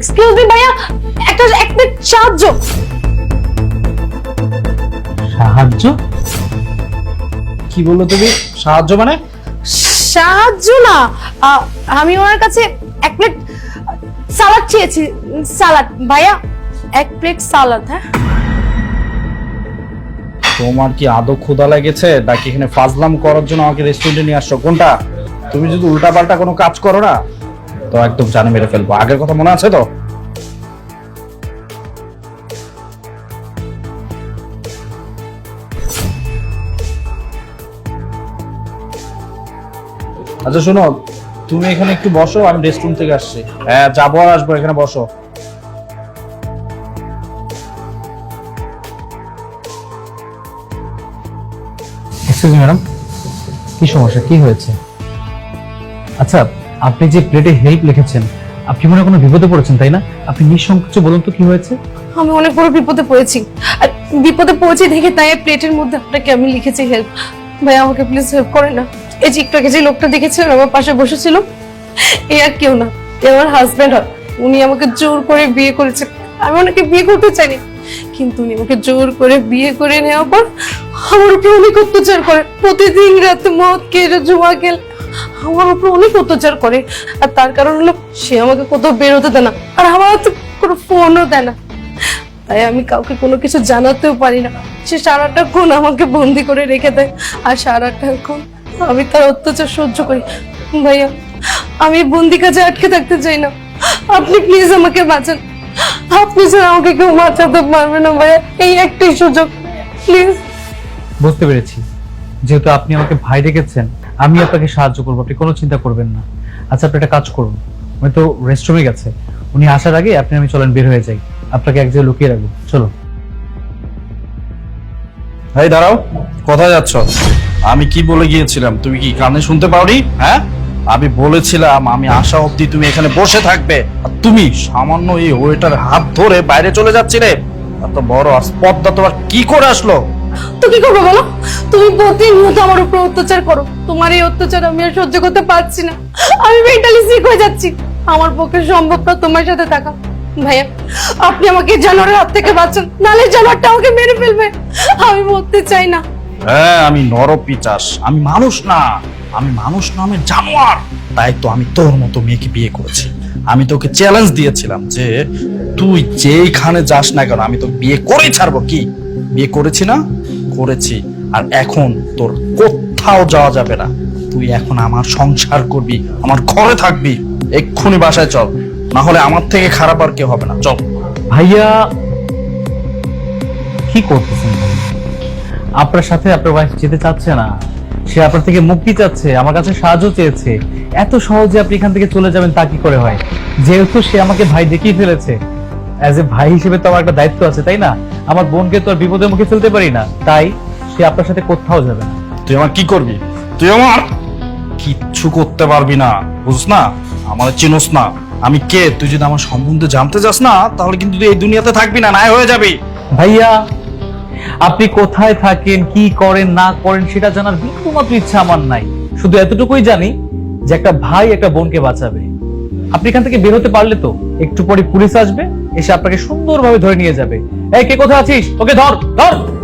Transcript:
Excuse me ভাইয়া? একটা এক মিনিট সাহায্য। সাহায্য? কি বলল তুমি? সাহায্য মানে? সাহায্য না। আমি ওনার কাছে এক প্লেট সালাদ চেয়েছি। সালাদ। ভাইয়া এক প্লেট সালাদ হ্যাঁ? তোমার কি আদৌ ক্ষুধা লেগেছে? নাকি এখানে ফাজলাম করার জন্য আমাকে রেস্টুরেন্টে নিয়ে আসছো? কোনটা? তুমি যদি উল্টাপাল্টা কোনো কাজ করো না তো একদম জানে মেরে ফেলব। আগের কথা মনে আছে তো? আচ্ছা শোনো, তুমি এখানে একটু বসো, আমি রেস্টুরেন্ট থেকে আসছি। হ্যাঁ যাব আর আসব, এখানে বসো। ম্যাডাম কি সমস্যা? কি হয়েছে? আচ্ছা আপনি যে প্লেটে হেল্প লিখেছেন, আপনি মনে কোনো বিপদে পড়েছেন, তাই না? আপনি নিঃসংকোচে বলুন তো কি হয়েছে? আমি অনেক বড় বিপদে পড়েছি। আর বিপদে পড়েছি দেখে তাই প্লেটের মধ্যে আপনাকে আমি লিখেছি হেল্প। ভাই, আমাকে প্লিজ হেল্প করে না। এই যে যে লোকটা দেখেছিলেন আমার পাশে বসেছিল। এ আর কেউ না, এ আমার হাজবেন্ড হয় উনি আমাকে জোর করে বিয়ে করেছে। আমি ওনাকে বিয়ে করতে চাইনি। কিন্তু উনি আমাকে জোর করে বিয়ে করে নেওয়ার পর আমার উপর অনেক অত্যাচার করে। প্রতিদিন রাতে মদ খেয়ে, জুয়া খেল। আমার উপর অনেক অত্যাচার করে। আর তার কারণ হলো সে আমাকে কোথাও বেরোতে দেয় না, আর আমার তো কোনো ফোনও দেয় না। তাই আমি কাউকে কোনো কিছু জানাতেও পারি না। সে সারাটা ক্ষণ আমাকে বন্দি করে রেখে দেয়, আর সারাটা ক্ষণ আমি তার অত্যাচার সহ্য করি। ভাইয়া, আমি বন্দি কাজে আটকে থাকতে চাই না। আপনি প্লিজ আমাকে বাঁচান। আপনি ছাড়া আমাকে কেউ বাঁচাতে পারবে না, ভাইয়া। এই একটাই সুযোগ। প্লিজ বুঝতে পেরেছি। যেহেতু আপনি আমাকে ভাই ডেকেছেন আমি আপনাকে সাহায্য করব, আপনি কোনো চিন্তা করবেন না। আচ্ছা আপনি একটা কাজ করুন। উনি তো রেস্টরুমে গেছে। উনি আসার আগে আপনি, আমি চলেন, বের হয়ে যাই। আপনাকে এক জায়গায় লুকিয়ে রাখব। চলো। এই, দাঁড়াও। কোথায় যাচ্ছ? আমি কি বলে গিয়েছিলাম? তুমি কি কানে শুনতে পাওনি? হ্যাঁ? আমি বলেছিলাম, আমি আসা অবধি তুমি এখানে বসে থাকবে। আর তুমি সামান্য এই ওয়েটার হাত ধরে বাইরে চলে যাচ্ছিলে। এত বড় স্পর্ধা তোমার কি করে আসলো? তো কি করব বলো? তুমি প্রতিনিয়ত আমার উপর অত্যাচার করো। তোমার এই অত্যাচার আমি আর সহ্য করতে পারছি না। আমি মেন্টালি সিক হয়ে যাচ্ছি। আমার পক্ষে সম্ভব না তোমার সাথে থাকা ভাইয়া, আপনি আমাকে জানোয়ারের হাত থেকে বাঁচান। নালে জানোয়ারটা আমাকে মেরে ফেলবে। আমি মরতে চাই না। হ্যাঁ আমি নরপিচাস আমি মানুষ না। আমি মানুষ না আমি জানোয়ার। তাই তো আমি তোর মতো মেয়েকে বিয়ে করেছি। আমি তোকে চ্যালেঞ্জ দিয়েছিলাম যে তুই যেইখানে যাস না কেন, আমি তো বিয়ে করেই ছাড়বো। কি? বিয়ে করেছি না? করেছি আর এখন তোর কোথাও যাওয়া যাবে না। তুই এখন আমার সংসার করবি, আমার ঘরে থাকবি। এক্ষুনি বাসায় চল না হলে আমার থেকে খারাপ আর কেউ হবে না। চল। ভাইয়া, কি করতেছেন আপনার সাথে আপনার ওয়াইফ যেতে চাচ্ছে না, সে আপনার থেকে মুক্তি চাচ্ছে, আমার কাছে সাহায্য চেয়েছে। এত সহজে আপনি এখান থেকে চলে যাবেন তা কি করে হয়? যেহেতু সে আমাকে ভাই দেখিয়ে ফেলেছে অ্যাজ এ ভাই হিসেবে তো আমার একটা দায়িত্ব আছে তাই না? আমার বোনকে তো আর বিপদের মুখে ফেলতে পারি না। তাই সে আপনার সাথে কোথাও যাবে না। তুই আমার কি করবি? তুই আমার কিচ্ছু করতে পারবি না বুঝছ না? আমার চিনোস না। আমি কে? তুই যদি আমার সম্বন্ধে জানতে চাস না তাহলে কিন্তু তুই এই দুনিয়াতে থাকবি না নাই হয়ে যাবি। ভাইয়া আপনি কোথায় থাকেন কি করেন না করেন সেটা জানার বিন্দুমাত্র ইচ্ছা আমার নাই। শুধু এতটুকুই জানি যে একটা ভাই একটা বোনকে বাঁচাবে। আপনি এখান থেকে বের হতে পারলে তো একটু পরে পুলিশ আসবে এসে আপনাকে সুন্দরভাবে ধরে নিয়ে যাবে। এই কে কোথায় আছিস? ওকে ধর ধর!